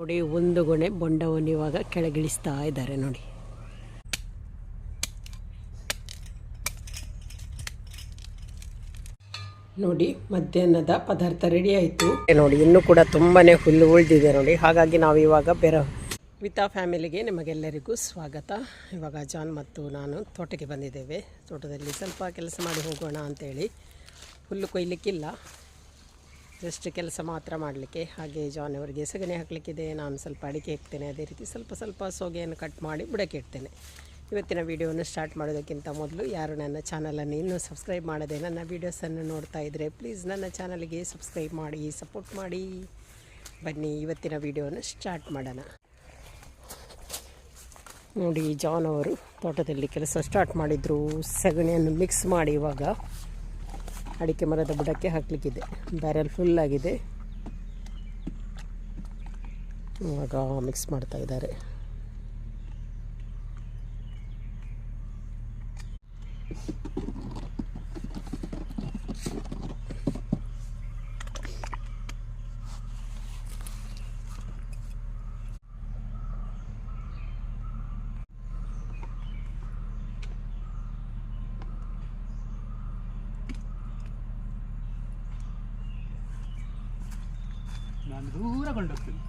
ನೋಡಿ, ಒಂದು ಗೊಣೆ ಬೊಂಡವನ್ನು ಇವಾಗ ಕೆಳಗಿಳಿಸ್ತಾ ಇದ್ದಾರೆ ನೋಡಿ. ನೋಡಿ, ಮಧ್ಯಾಹ್ನದ ಪದಾರ್ಥ ರೆಡಿ ಆಯಿತು. ನೋಡಿ, ಇನ್ನೂ ಕೂಡ ತುಂಬಾ ಹುಲ್ಲು ಉಳಿದಿದೆ ನೋಡಿ. ಹಾಗಾಗಿ ನಾವು ಇವಾಗ ಬೇರೆ ವಿತಾ ಫ್ಯಾಮಿಲಿಗೆ ನಿಮಗೆಲ್ಲರಿಗೂ ಸ್ವಾಗತ. ಇವಾಗ ಜಾನ್ ಮತ್ತು ನಾನು ತೋಟಕ್ಕೆ ಬಂದಿದ್ದೇವೆ. ತೋಟದಲ್ಲಿ ಸ್ವಲ್ಪ ಕೆಲಸ ಮಾಡಿ ಹೋಗೋಣ ಅಂತೇಳಿ. ಹುಲ್ಲು ಕೊಯ್ಲಿಕ್ಕಿಲ್ಲ. ಜಸ್ಟ್ ಕೆಲಸ ಮಾತ್ರ ಮಾಡಲಿಕ್ಕೆ. ಹಾಗೆ ಜಾನ್ ಅವರಿಗೆ ಸಗಣಿ ಹಾಕಲಿಕ್ಕಿದೆ. ನಾನು ಸ್ವಲ್ಪ ಅಡಿಕೆ ಇಡ್ತೇನೆ. ಅದೇ ರೀತಿ ಸ್ವಲ್ಪ ಸ್ವಲ್ಪ ಸೋಗೆಯನ್ನು ಕಟ್ ಮಾಡಿ ಬುಡಕ್ಕೆ ಇಡ್ತೇನೆ. ಇವತ್ತಿನ ವಿಡಿಯೋವನ್ನು ಸ್ಟಾರ್ಟ್ ಮಾಡೋದಕ್ಕಿಂತ ಮೊದಲು ಯಾರು ನನ್ನ ಚಾನಲನ್ನು ಇನ್ನೂ ಸಬ್ಸ್ಕ್ರೈಬ್ ಮಾಡದೆ ನನ್ನ ವೀಡಿಯೋಸನ್ನು ನೋಡ್ತಾ ಇದ್ದರೆ ಪ್ಲೀಸ್ ನನ್ನ ಚಾನಲ್ಗೆ ಸಬ್ಸ್ಕ್ರೈಬ್ ಮಾಡಿ ಸಪೋರ್ಟ್ ಮಾಡಿ. ಬನ್ನಿ, ಇವತ್ತಿನ ವಿಡಿಯೋವನ್ನು ಸ್ಟಾರ್ಟ್ ಮಾಡೋಣ. ನೋಡಿ ಜಾನ್ ಅವರು ತೋಟದಲ್ಲಿ ಕೆಲಸ ಸ್ಟಾರ್ಟ್ ಮಾಡಿದರು. ಸಗಣಿಯನ್ನು ಮಿಕ್ಸ್ ಮಾಡಿ ಇವಾಗ. ಅಡಿಕೆ ಮರದ ಬುಡಕ್ಕೆ ಹಾಕ್ಲಿಕ್ಕಿದೆ. ಬ್ಯಾರೆಲ್ ಫುಲ್ ಆಗಿದೆ. ಇವಾಗ ಮಿಕ್ಸ್ ಮಾಡ್ತಾ ಇದ್ದಾರೆ ನಾನು ದೂರ ಕೊಂಡೋಗ್ತೀನಿ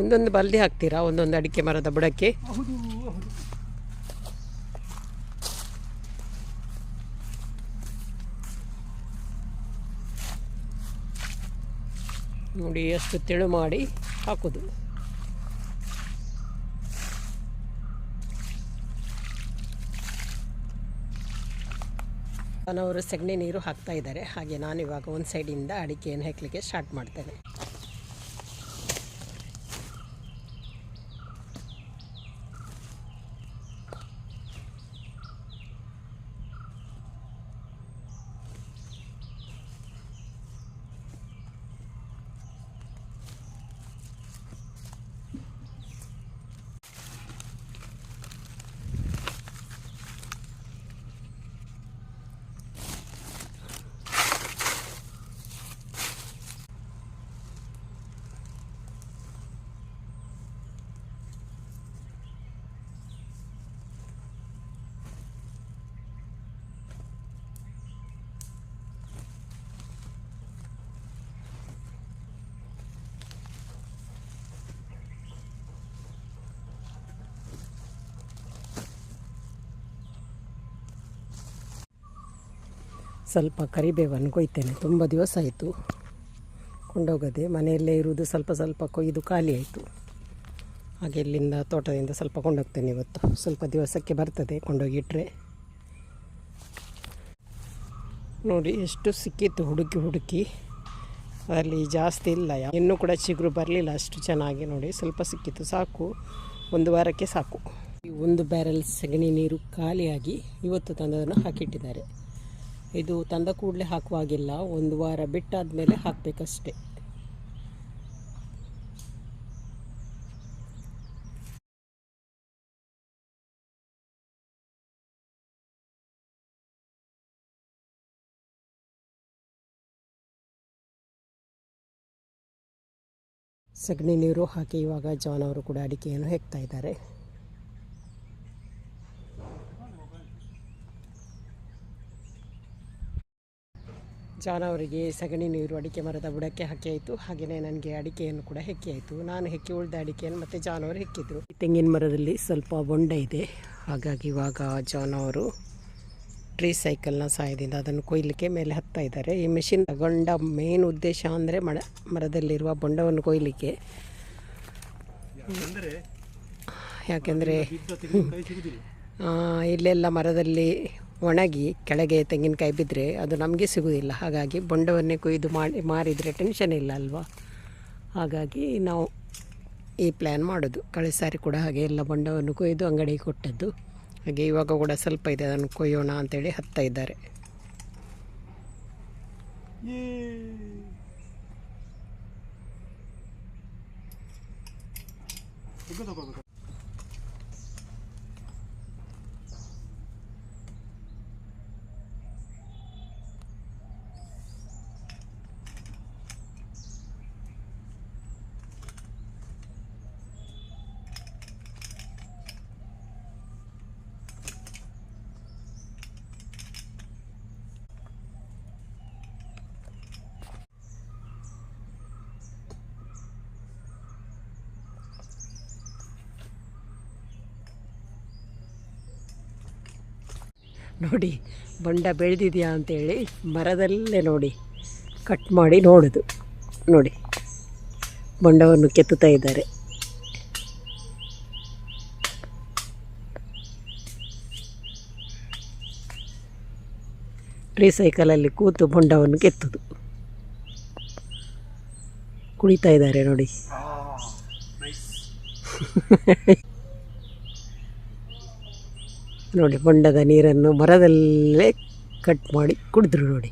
ಒಂದೊಂದು ಬಲ್ದಿ ಹಾಕ್ತೀರಾ? ಒಂದೊಂದು ಅಡಿಕೆ ಮರದ ಬುಡಕ್ಕೆ? ನೋಡಿ ಎಷ್ಟು ತೆಳು ಮಾಡಿ ಹಾಕೋದು. ಅವರು ಸಗಣಿ ನೀರು ಹಾಕ್ತಾ ಇದ್ದಾರೆ. ಹಾಗೆ ನಾನು ಇವಾಗ ಒಂದು ಸೈಡಿಂದ ಅಡಿಕೆಯನ್ನು ಹಾಕಲಿಕ್ಕೆ ಸ್ಟಾರ್ಟ್ ಮಾಡ್ತೇನೆ. ಸ್ವಲ್ಪ ಕರಿಬೇವನ್ನು ಕೊಯ್ತೇನೆ. ತುಂಬ ದಿವಸ ಆಯಿತು. ಕೊಂಡೋಗದೆ ಮನೆಯಲ್ಲೇ ಇರುವುದು ಸ್ವಲ್ಪ ಸ್ವಲ್ಪ ಕೊಯ್ದು ಖಾಲಿ ಆಯಿತು. ಹಾಗೆ ಇಲ್ಲಿಂದ ತೋಟದಿಂದ ಸ್ವಲ್ಪ ಕೊಂಡೋಗ್ತೇನೆ ಇವತ್ತು. ಸ್ವಲ್ಪ ದಿವಸಕ್ಕೆ ಬರ್ತದೆ ಕೊಂಡೋಗಿಟ್ರೆ. ನೋಡಿ, ಎಷ್ಟು ಸಿಕ್ಕಿತ್ತು ಹುಡುಕಿ ಹುಡುಕಿ. ಅದರಲ್ಲಿ ಜಾಸ್ತಿ ಇಲ್ಲ. ಇನ್ನೂ ಕೂಡ ಚಿಗುರು ಬರಲಿಲ್ಲ ಅಷ್ಟು ಚೆನ್ನಾಗಿ ನೋಡಿ. ಸ್ವಲ್ಪ ಸಿಕ್ಕಿತ್ತು. ಸಾಕು. ಒಂದು ವಾರಕ್ಕೆ ಸಾಕು. ಒಂದು ಬ್ಯಾರಲ್ ಸಗಣಿ ನೀರು ಖಾಲಿಯಾಗಿ ಇವತ್ತು ತಂದದನ್ನು ಹಾಕಿಟ್ಟಿದ್ದಾರೆ. ಇದು ತಂದ ಕೂಡಲೇ ಹಾಕುವಾಗಿಲ್ಲ. ಒಂದು ವಾರ ಬಿಟ್ಟಾದ ಮೇಲೆ ಹಾಕಬೇಕಷ್ಟೆ. ಸಗಣಿ ನೀರು ಹಾಕಿ ಇವಾಗ ಜಾನ್ ಅವರು ಕೂಡ ಅಡಿಕೆಯನ್ನು ಹೆಕ್ತಾ ಇದ್ದಾರೆ. ಜಾನ್ ಅವರಿಗೆ ಸಗಣಿ ನೀರು ಅಡಿಕೆ ಮರದ ಬುಡಕ್ಕೆ ಹಾಕಿ ಆಯಿತು ಹಾಗೆಯೇ ನನಗೆ ಅಡಿಕೆಯನ್ನು ಕೂಡ ಹೆಕ್ಕಿ ಆಯಿತು ನಾನು ಹೆಕ್ಕಿ ಉಳಿದ ಅಡಿಕೆಯನ್ನು ಮತ್ತು ಜಾನ್ ಅವರು ಹೆಕ್ಕಿದ್ರು. ತೆಂಗಿನ ಮರದಲ್ಲಿ ಸ್ವಲ್ಪ ಬೊಂಡ ಇದೆ. ಹಾಗಾಗಿ ಇವಾಗ ಜಾನ್ ಅವರು ಟ್ರೀ ಸೈಕಲ್ನ ಸಹಾಯದಿಂದ ಅದನ್ನು ಕೊಯ್ಲಿಕ್ಕೆ ಮೇಲೆ ಹತ್ತಾ ಇದ್ದಾರೆ. ಈ ಮೆಷಿನ್ ತಗೊಂಡ ಮೇನ್ ಉದ್ದೇಶ ಅಂದರೆ ಮಡ ಮರದಲ್ಲಿರುವ ಬೊಂಡವನ್ನು ಕೊಯ್ಲಿಕ್ಕೆ. ಯಾಕೆಂದರೆ ಇಲ್ಲೆಲ್ಲ ಮರದಲ್ಲಿ ಒಣಗಿ ಕೆಳಗೆ ತೆಂಗಿನಕಾಯಿ ಬಿದ್ದರೆ ಅದು ನಮಗೆ ಸಿಗುವುದಿಲ್ಲ ಹಾಗಾಗಿ ಬೊಂಡವನ್ನೇ ಕೊಯ್ದು ಮಾಡಿ ಮಾರಿದರೆ ಟೆನ್ಷನ್ ಇಲ್ಲ ಅಲ್ವಾ? ಹಾಗಾಗಿ ನಾವು ಈ ಪ್ಲ್ಯಾನ್ ಮಾಡೋದು. ಕಳೆದ ಸಾರಿ ಕೂಡ ಹಾಗೆ ಎಲ್ಲ ಬೊಂಡವನ್ನು ಕೊಯ್ದು ಅಂಗಡಿಗೆ ಕೊಟ್ಟದ್ದು. ಹಾಗೆ ಇವಾಗ ಕೂಡ ಸ್ವಲ್ಪ ಇದೆ, ಅದನ್ನು ಕೊಯ್ಯೋಣ ಅಂತೇಳಿ ಹತ್ತಾ ಇದ್ದಾರೆ. ನೋಡಿ ಬೊಂಡ ಬೆಳೆದಿದೆಯಾ ಅಂತೇಳಿ ಮರದಲ್ಲೇ ನೋಡಿ ಕಟ್ ಮಾಡಿ ನೋಡೋದು. ನೋಡಿ ಬೊಂಡವನ್ನು ಕೆತ್ತುತ್ತಾ ಇದ್ದಾರೆ. ರೀಸೈಕಲಲ್ಲಿ ಕೂತು ಬೊಂಡವನ್ನು ಕೆತ್ತುದು. ಕುಳಿತಾ ಇದ್ದಾರೆ ನೋಡಿ. ನೈಸ್ ನೋಡಿ ಬೊಂಡದ ನೀರನ್ನು ಮರದಲ್ಲೇ ಕಟ್ ಮಾಡಿ ಕುಡಿದ್ರು ನೋಡಿ.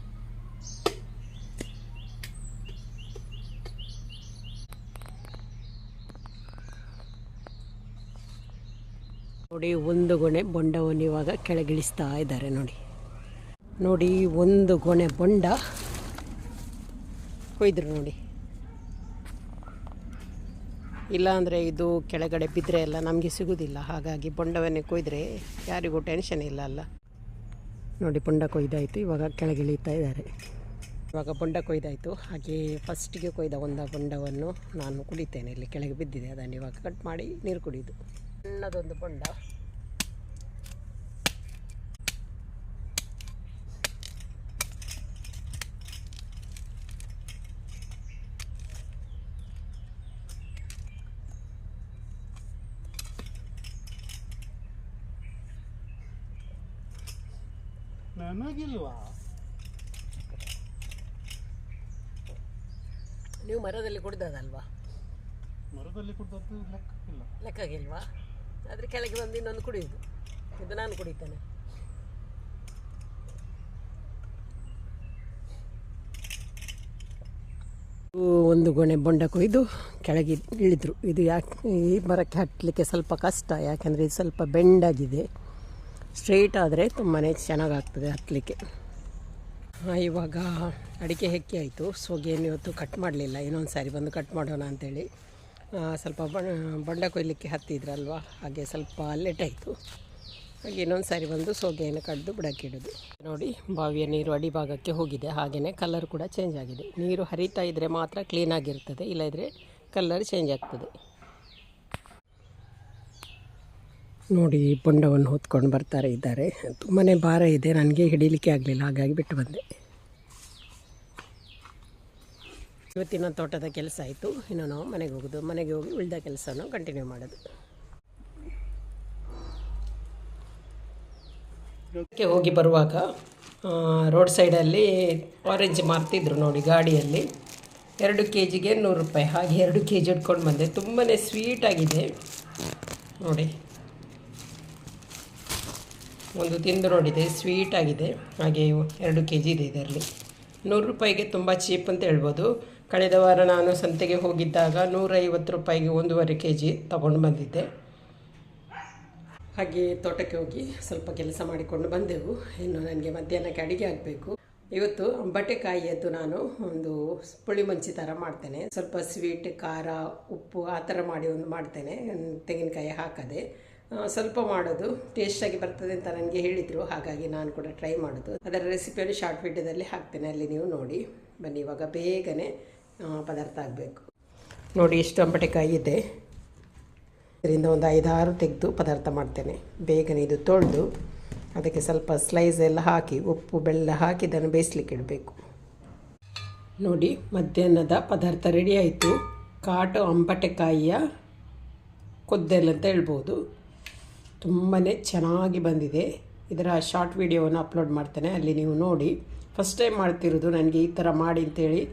ನೋಡಿ, ಒಂದು ಗೊಣೆ ಬೊಂಡವನ್ನು ಇವಾಗ ಕೆಳಗಿಳಿಸ್ತಾ ಇದ್ದಾರೆ ನೋಡಿ. ನೋಡಿ, ಒಂದು ಗೊಣೆ ಬೊಂಡ ಕೊಯ್ದ್ರು ನೋಡಿ. ಇಲ್ಲಾಂದರೆ ಇದು ಕೆಳಗಡೆ ಬಿದ್ದರೆ ಎಲ್ಲ ನಮಗೆ ಸಿಗೋದಿಲ್ಲ. ಹಾಗಾಗಿ ಬೊಂಡವನ್ನೇ ಕೊಯ್ದರೆ ಯಾರಿಗೂ ಟೆನ್ಷನ್ ಇಲ್ಲ ಅಲ್ಲ. ನೋಡಿ ಬೊಂಡ ಕೊಯ್ದಾಯಿತು, ಇವಾಗ ಕೆಳಗಿಳಿತಾ ಇದ್ದಾರೆ. ಇವಾಗ ಬೊಂಡ ಕೊಯ್ದಾಯಿತು. ಹಾಗೆ ಫಸ್ಟಿಗೆ ಕೊಯ್ದ ಒಂದು ಬೊಂಡವನ್ನು ನಾನು ಕುಡಿತೇನೆ. ಇಲ್ಲಿ ಕೆಳಗೆ ಬಿದ್ದಿದೆ, ಅದನ್ನು ಇವಾಗ ಕಟ್ ಮಾಡಿ ನೀರು ಕುಡಿಯೋದು. ಸಣ್ಣದೊಂದು ಬೊಂಡ ನನಗಿಲ್ವಾ? ನೀವು ಮರದಲ್ಲಿ ಕುಡ್ದದಲ್ವಾ ಮರದಲ್ಲಿ ಕುಡ್ದದ್ದು ಲೆಕ್ಕಕ್ಕಿಲ್ಲ. ಲೆಕ್ಕಾಗಿಲ್ವಾ ಆದರೆ ಕೆಳಗೆ ಬಂದು ಇನ್ನೊಂದು ಕುಡಿಯೋದು. ಇದು ನಾನು ಕುಡಿತೇನೆ. ಒಂದು ಗೊಣೆ ಬೊಂಡ ಕೊಯ್ದು ಕೆಳಗೆ ಇಳಿದ್ರು. ಇದು ಯಾಕೆ ಈ ಮರಕ್ಕೆ ಹತ್ತಲಿಕ್ಕೆ ಸ್ವಲ್ಪ ಕಷ್ಟ ಯಾಕೆಂದರೆ ಇದು ಸ್ವಲ್ಪ ಬೆಂಡಾಗಿದೆ. ಸ್ಟ್ರೈಟ್ ಆದರೆ ತುಂಬಾ ಚೆನ್ನಾಗಾಗ್ತದೆ ಹತ್ತಲಿಕ್ಕೆ ಇವಾಗ ಅಡಿಕೆ ಹೆಕ್ಕಿ ಆಯಿತು. ಸೊಗೆಯನ್ನು ಇವತ್ತು ಕಟ್ ಮಾಡಲಿಲ್ಲ. ಇನ್ನೊಂದು ಸಾರಿ ಬಂದು ಕಟ್ ಮಾಡೋಣ ಅಂತೇಳಿ. ಆ, ಸ್ವಲ್ಪ ಬೊಂಡ ಕೊಯ್ಲಿಕ್ಕೆ ಹತ್ತಿದ್ರಲ್ವ? ಹಾಗೆ ಸ್ವಲ್ಪ ಲೇಟ್ ಆಯಿತು. ಹಾಗೆ ಇನ್ನೊಂದು ಸಾರಿ ಬಂದು ಸೋಗೆಯನ್ನು ಕಡ್ದು ಬುಡಕ್ಕಿಡೋದು ನೋಡಿ ಬಾವಿಯ ನೀರು ಅಡಿಭಾಗಕ್ಕೆ ಹೋಗಿದೆ. ಹಾಗೆಯೇ ಕಲರ್ ಕೂಡ ಚೇಂಜ್ ಆಗಿದೆ. ನೀರು ಹರಿತಾ ಇದ್ದರೆ ಮಾತ್ರ ಕ್ಲೀನಾಗಿರ್ತದೆ ಇಲ್ಲದಿದ್ದರೆ ಕಲರ್ ಚೇಂಜ್ ಆಗ್ತದೆ. ನೋಡಿ ಬೊಂಡವನ್ನು ಹೊತ್ಕೊಂಡು ಬರ್ತಾರೆ, ಇದ್ದಾರೆ. ತುಂಬಾ ಭಾರ ಇದೆ. ನನಗೆ ಹಿಡೀಲಿಕ್ಕೆ ಆಗಲಿಲ್ಲ, ಹಾಗಾಗಿ ಬಿಟ್ಟು ಬಂದೆ. ಇವತ್ತಿನ ತೋಟದ ಕೆಲಸ ಆಯಿತು. ಇನ್ನು ನಾವು ಮನೆಗೆ ಹೋಗೋದು. ಮನೆಗೆ ಹೋಗಿ ಉಳಿದ ಕೆಲಸನೂ ಕಂಟಿನ್ಯೂ ಮಾಡೋದು. ಇದಕ್ಕೆ ಹೋಗಿ ಬರುವಾಗ ರೋಡ್ ಸೈಡಲ್ಲಿ ಆರೆಂಜ್ ಮಾರ್ತಿದ್ರು ನೋಡಿ ಗಾಡಿಯಲ್ಲಿ. ಎರಡು ಕೆ ಜಿಗೆ ನೂರು ರೂಪಾಯಿ. ಹಾಗೆ ಎರಡು ಕೆ ಜಿ ಇಟ್ಕೊಂಡು ಬಂದೆ ತುಂಬಾ ಸ್ವೀಟಾಗಿದೆ ನೋಡಿ. ಒಂದು ತಿಂದು ನೋಡಿದೆ ಸ್ವೀಟ್ ಆಗಿದೆ. ಹಾಗೆ ಎರಡು ಕೆ ಜಿ ಇದೆ ಇದರಲ್ಲಿ. ನೂರು ರೂಪಾಯಿಗೆ ತುಂಬ ಚೀಪ್ ಅಂತ ಹೇಳ್ಬೋದು. ಕಳೆದ ವಾರ ನಾನು ಸಂತೆಗೆ ಹೋಗಿದ್ದಾಗ ನೂರೈವತ್ತು ರೂಪಾಯಿಗೆ ಒಂದೂವರೆ ಕೆ ಜಿ ತಗೊಂಡು ಬಂದಿದ್ದೆ. ಹಾಗೆ ತೋಟಕ್ಕೆ ಹೋಗಿ ಸ್ವಲ್ಪ ಕೆಲಸ ಮಾಡಿಕೊಂಡು ಬಂದೆವು. ಇನ್ನು ನನಗೆ ಮಧ್ಯಾಹ್ನಕ್ಕೆ ಅಡಿಗೆ ಆಗಬೇಕು. ಇವತ್ತು ಅಂಬಟೆಕಾಯಿಯದ್ದು ನಾನು ಒಂದು ಪುಳಿ ಮಂಚಿ ಥರ ಮಾಡ್ತೇನೆ. ಸ್ವಲ್ಪ ಸ್ವೀಟ್ ಖಾರ, ಉಪ್ಪು ಆ ಥರ ಮಾಡಿ ಒಂದು ಮಾಡ್ತೇನೆ. ತೆಂಗಿನಕಾಯಿ ಹಾಕದೆ. ಸ್ವಲ್ಪ ಮಾಡೋದು ಟೇಸ್ಟಾಗಿ ಬರ್ತದೆ ಅಂತ ನನಗೆ ಹೇಳಿದರು. ಹಾಗಾಗಿ ನಾನು ಕೂಡ ಟ್ರೈ ಮಾಡೋದು. ಅದರ ರೆಸಿಪಿಯನ್ನು ಶಾರ್ಟ್ ವಿಡಿಯೋದಲ್ಲಿ ಹಾಕ್ತೇನೆ. ಅಲ್ಲಿ ನೀವು ನೋಡಿ. ಬನ್ನಿ, ಇವಾಗ ಬೇಗನೆ ಪದಾರ್ಥ ಆಗಬೇಕು. ನೋಡಿ ಇಷ್ಟು ಅಂಬಟೆಕಾಯಿ ಇದೆ. ಇದರಿಂದ ಒಂದು ಐದಾರು ತೆಗೆದು ಪದಾರ್ಥ ಮಾಡ್ತೇನೆ. ಬೇಗನೆ ಇದು ತೊಳೆದು ಅದಕ್ಕೆ ಸ್ವಲ್ಪ ಸ್ಲೈಸ್ ಎಲ್ಲ ಹಾಕಿ, ಉಪ್ಪು, ಬೆಲ್ಲ ಹಾಕಿ ಇದನ್ನು ಬೇಯಿಸ್ಲಿಕ್ಕೆ ಇಡಬೇಕು. ನೋಡಿ, ಮಧ್ಯಾಹ್ನದ ಪದಾರ್ಥ ರೆಡಿ ಆಯಿತು. ಕಾಟು ಅಂಬಟೆಕಾಯಿಯ ಕೊದ್ದೆಲ್ಲ ಅಂತ ಹೇಳ್ಬೋದು. ತುಂಬಾ ಚೆನ್ನಾಗಿ ಬಂದಿದೆ. ಇದರ ಶಾರ್ಟ್ ವಿಡಿಯೋವನ್ನು ಅಪ್ಲೋಡ್ ಮಾಡ್ತೇನೆ. ಅಲ್ಲಿ ನೀವು ನೋಡಿ. ಫಸ್ಟ್ ಟೈಮ್ ಮಾಡ್ತಿರೋದು ನನಗೆ ಈ ಥರ ಮಾಡಿ ಅಂತೇಳಿ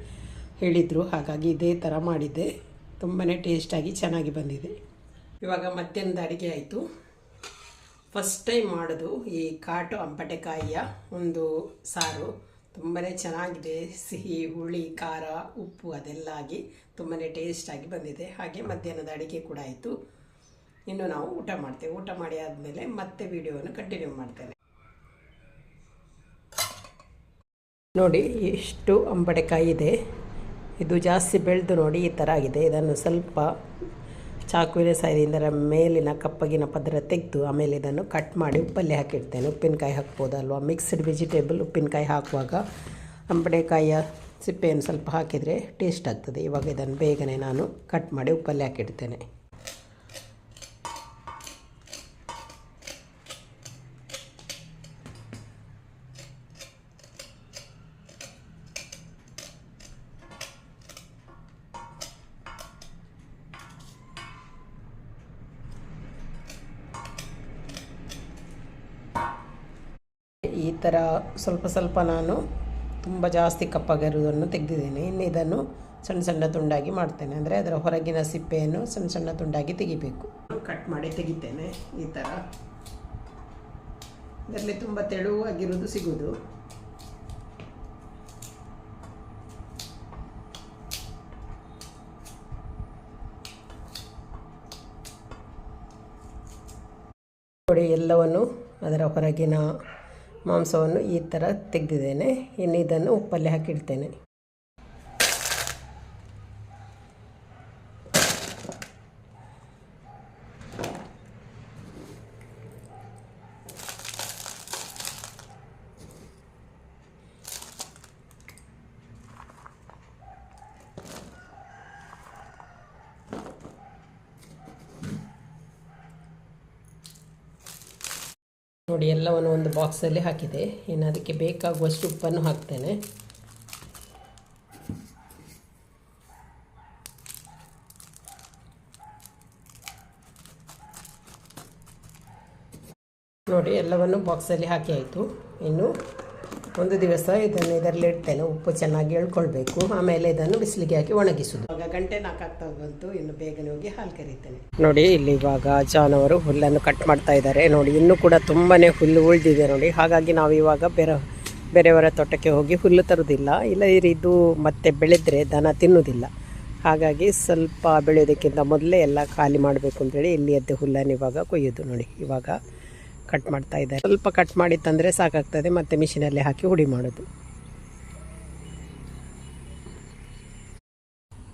ಹೇಳಿದರು. ಹಾಗಾಗಿ ಇದೇ ಥರ ಮಾಡಿದ್ದೆ. ತುಂಬಾ ಟೇಸ್ಟಾಗಿ ಚೆನ್ನಾಗಿ ಬಂದಿದೆ. ಇವಾಗ ಮಧ್ಯಾಹ್ನದ ಅಡುಗೆ ಆಯಿತು. ಫಸ್ಟ್ ಟೈಮ್ ಮಾಡೋದು ಈ ಕಾಟು ಅಂಪಟೆಕಾಯಿಯ ಒಂದು ಸಾರು. ತುಂಬಾ ಚೆನ್ನಾಗಿದೆ. ಸಿಹಿ, ಹುಳಿ, ಖಾರ, ಉಪ್ಪು ಅದೆಲ್ಲ ಆಗಿ ತುಂಬಾ ಟೇಸ್ಟಾಗಿ ಬಂದಿದೆ. ಹಾಗೆ ಮಧ್ಯಾಹ್ನದ ಅಡುಗೆ ಕೂಡ ಆಯಿತು. ಇನ್ನು ನಾವು ಊಟ ಮಾಡ್ತೇವೆ. ಊಟ ಮಾಡಿ ಆದಮೇಲೆ ಮತ್ತೆ ವಿಡಿಯೋವನ್ನು ಕಂಟಿನ್ಯೂ ಮಾಡ್ತೇನೆ. ನೋಡಿ, ಎಷ್ಟು ಅಂಬಡೆಕಾಯಿ ಇದೆ. ಇದು ಜಾಸ್ತಿ ಬೆಳೆದು ನೋಡಿ ಈ ಥರ ಆಗಿದೆ. ಇದನ್ನು ಸ್ವಲ್ಪ ಚಾಕುವಿನ ಇದರ ಮೇಲಿನ ಕಪ್ಪಗಿನ ಪದರ ತೆಗೆದು ಆಮೇಲೆ ಇದನ್ನು ಕಟ್ ಮಾಡಿ ಉಪ್ಪಲ್ಲಿ ಹಾಕಿಡ್ತೇನೆ. ಉಪ್ಪಿನಕಾಯಿ ಹಾಕ್ಬೋದಲ್ವಾ ಮಿಕ್ಸ್ಡ್ ವೆಜಿಟೇಬಲ್ ಉಪ್ಪಿನಕಾಯಿ ಹಾಕುವಾಗ ಅಂಬಡೆಕಾಯಿಯ ಸಿಪ್ಪೆಯನ್ನು ಸ್ವಲ್ಪ ಹಾಕಿದರೆ ಟೇಸ್ಟ್ ಆಗ್ತದೆ. ಇವಾಗ ಇದನ್ನು ಬೇಗನೆ ನಾನು ಕಟ್ ಮಾಡಿ ಉಪ್ಪಲ್ಲಿ ಹಾಕಿಡ್ತೇನೆ. ಥರ ಸ್ವಲ್ಪ ಸ್ವಲ್ಪ ನಾನು ತುಂಬ ಜಾಸ್ತಿ ಕಪ್ಪಾಗಿರುವುದನ್ನು ತೆಗೆದಿದ್ದೇನೆ. ಇನ್ನು ಇದನ್ನು ಸಣ್ಣ ಸಣ್ಣ ತುಂಡಾಗಿ ಮಾಡ್ತೇನೆ. ಅಂದರೆ ಅದರ ಹೊರಗಿನ ಸಿಪ್ಪೆಯನ್ನು ಸಣ್ಣ ಸಣ್ಣ ತುಂಡಾಗಿ ತೆಗಿಬೇಕು. ಕಟ್ ಮಾಡಿ ತೆಗಿತೇನೆ ಈ ಥರ ಇದರಲ್ಲಿ ತುಂಬ ತೆಳುವಾಗಿರುವುದು ಸಿಗುವುದು ನೋಡಿ ಎಲ್ಲವನ್ನು ಅದರ ಹೊರಗಿನ ಮಾಂಸವನ್ನು ಈ ಥರ ತೆಗೆದಿದ್ದೇನೆ. ಇನ್ನು ಇದನ್ನು ಉಪ್ಪಲ್ಲಿ ಹಾಕಿಡ್ತೇನೆ. ನೋಡಿ, ಎಲ್ಲವನ್ನು ಒಂದು ಬಾಕ್ಸಲ್ಲಿ ಹಾಕಿದೆ. ಇನ್ನು ಅದಕ್ಕೆ ಬೇಕಾಗುವಷ್ಟು ಉಪ್ಪನ್ನು ಹಾಕ್ತೇನೆ. ನೋಡಿ, ಎಲ್ಲವನ್ನು ಬಾಕ್ಸಲ್ಲಿ ಹಾಕಿ ಆಯಿತು. ಇನ್ನು ಒಂದು ದಿವಸ ಇದನ್ನು ಇದರಲ್ಲಿ ಇಡ್ತೇನೆ. ಉಪ್ಪು ಚೆನ್ನಾಗಿ ಎಳ್ಕೊಳ್ಬೇಕು. ಆಮೇಲೆ ಇದನ್ನು ಬಿಸಿಲಿಗೆ ಹಾಕಿ ಒಣಗಿಸುದು. ಇವಾಗ ಗಂಟೆ ನಾಲ್ಕಾಗ್ತಾ ಬಂತು. ಇನ್ನು ಬೇಗನೆ ಹೋಗಿ ಹಾಲು ಕರೀತೇನೆ. ನೋಡಿ ಇಲ್ಲಿ ಇವಾಗ ಜಾನುವಾರು ಹುಲ್ಲನ್ನು ಕಟ್ ಮಾಡ್ತಾ ಇದ್ದಾರೆ. ನೋಡಿ ಇನ್ನೂ ಕೂಡ ತುಂಬಾನೇ ಹುಲ್ಲು ಉಳಿದಿದೆ ನೋಡಿ. ಹಾಗಾಗಿ ನಾವು ಇವಾಗ ಬೇರೆ ಬೇರೆಯವರ ತೋಟಕ್ಕೆ ಹೋಗಿ ಹುಲ್ಲು ತರುವುದಿಲ್ಲ ಇಲ್ಲ ಇದು ಮತ್ತೆ ಬೆಳೆದ್ರೆ ದನ ತಿನ್ನುವುದಿಲ್ಲ ಹಾಗಾಗಿ ಸ್ವಲ್ಪ ಬೆಳೆಯೋದಕ್ಕಿಂತ ಮೊದಲೇ ಎಲ್ಲ ಖಾಲಿ ಮಾಡಬೇಕು ಅಂತೇಳಿ ಇಲ್ಲಿ ಎದ್ದು ಹುಲ್ಲನ್ನು ಇವಾಗ ಕೊಯ್ಯೋದು ನೋಡಿ. ಇವಾಗ ಕಟ್ ಮಾಡ್ತಾ ಇದ್ದಾರೆ. ಸ್ವಲ್ಪ ಕಟ್ ಮಾಡಿ ತಂದರೆ ಸಾಕಾಗ್ತದೆ, ಮತ್ತೆ ಮಿಷಿನಲ್ಲಿ ಹಾಕಿ ಹುಡಿ ಮಾಡೋದು.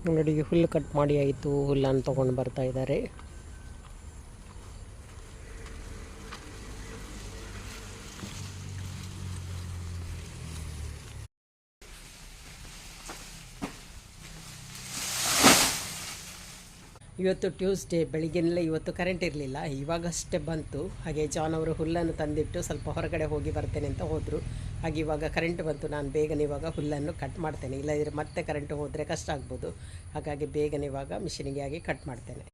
ನೋಡಿ ಹುಲ್ಲು ಕಟ್ ಮಾಡಿ ಆಯಿತು. ಹುಲ್ಲನ್ನು ತೊಗೊಂಡು ಬರ್ತಾ ಇದ್ದಾರೆ. ಇವತ್ತು ಟ್ಯೂಸ್ಡೇ ಬೆಳಿಗ್ಗೆನೆಲ್ಲ ಇವತ್ತು ಕರೆಂಟ್ ಇರಲಿಲ್ಲ. ಇವಾಗಷ್ಟೇ ಬಂತು. ಹಾಗೆ ಜಾನ್ ಅವರು ಹುಲ್ಲನ್ನು ತಂದಿಟ್ಟು ಸ್ವಲ್ಪ ಹೊರಗಡೆ ಹೋಗಿ ಬರ್ತೇನೆ ಅಂತ ಹೋದರು. ಹಾಗೆ ಇವಾಗ ಕರೆಂಟ್ ಬಂತು. ನಾನು ಬೇಗನೆ ಇವಾಗ ಹುಲ್ಲನ್ನು ಕಟ್ ಮಾಡ್ತೇನೆ. ಇಲ್ಲದಿದ್ದರೆ ಮತ್ತೆ ಕರೆಂಟ್ ಹೋದರೆ ಕಷ್ಟ ಆಗ್ಬೋದು. ಹಾಗಾಗಿ ಬೇಗನೆ ಇವಾಗ ಮಿಷಿನಿಗೆ ಆಗಿ ಕಟ್ ಮಾಡ್ತೇನೆ.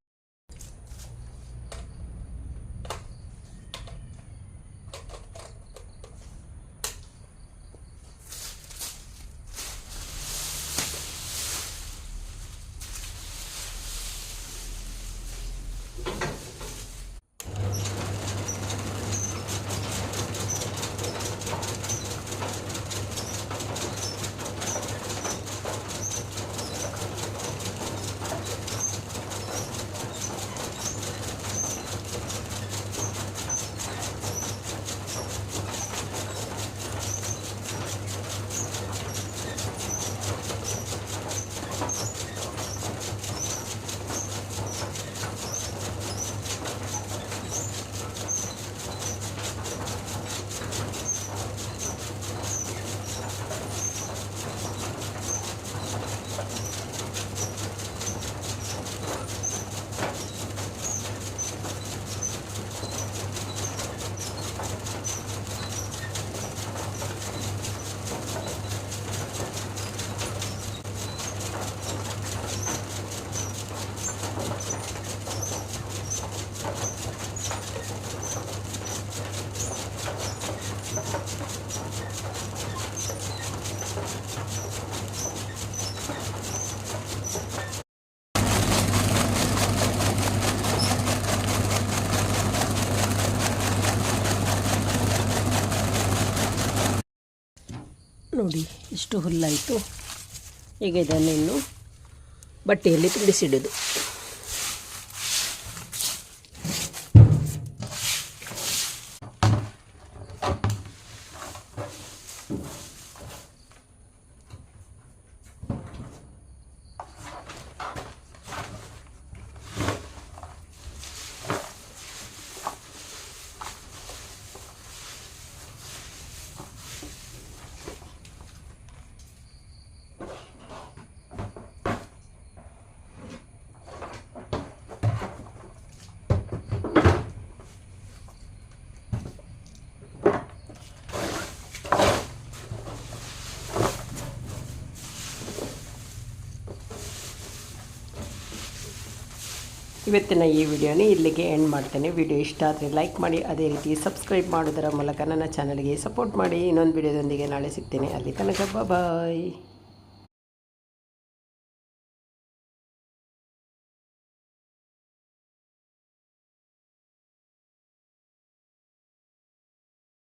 ನೋಡಿ ಇಷ್ಟು ಹುಲ್ಲಾಯಿತು. ಈಗ ಇದನ್ನು ಇನ್ನು ಬಟ್ಟೆಯಲ್ಲಿ ತುಂಬಿಸಿಡೋದು ಇವತ್ತಿನ ಈ ವಿಡಿಯೋನ ಇಲ್ಲಿಗೆ ಎಂಡ್ ಮಾಡ್ತೇನೆ. ವಿಡಿಯೋ ಇಷ್ಟ ಆದರೆ ಲೈಕ್ ಮಾಡಿ, ಅದೇ ರೀತಿ ಸಬ್ಸ್ಕ್ರೈಬ್ ಮಾಡೋದರ ಮೂಲಕ ನನ್ನ ಚಾನಲ್ಗೆ ಸಪೋರ್ಟ್ ಮಾಡಿ. ಇನ್ನೊಂದು ವಿಡಿಯೋದೊಂದಿಗೆ ನಾಳೆ ಸಿಗ್ತೇನೆ. ಅಲ್ಲಿ ತನಕ ಬಾಯ್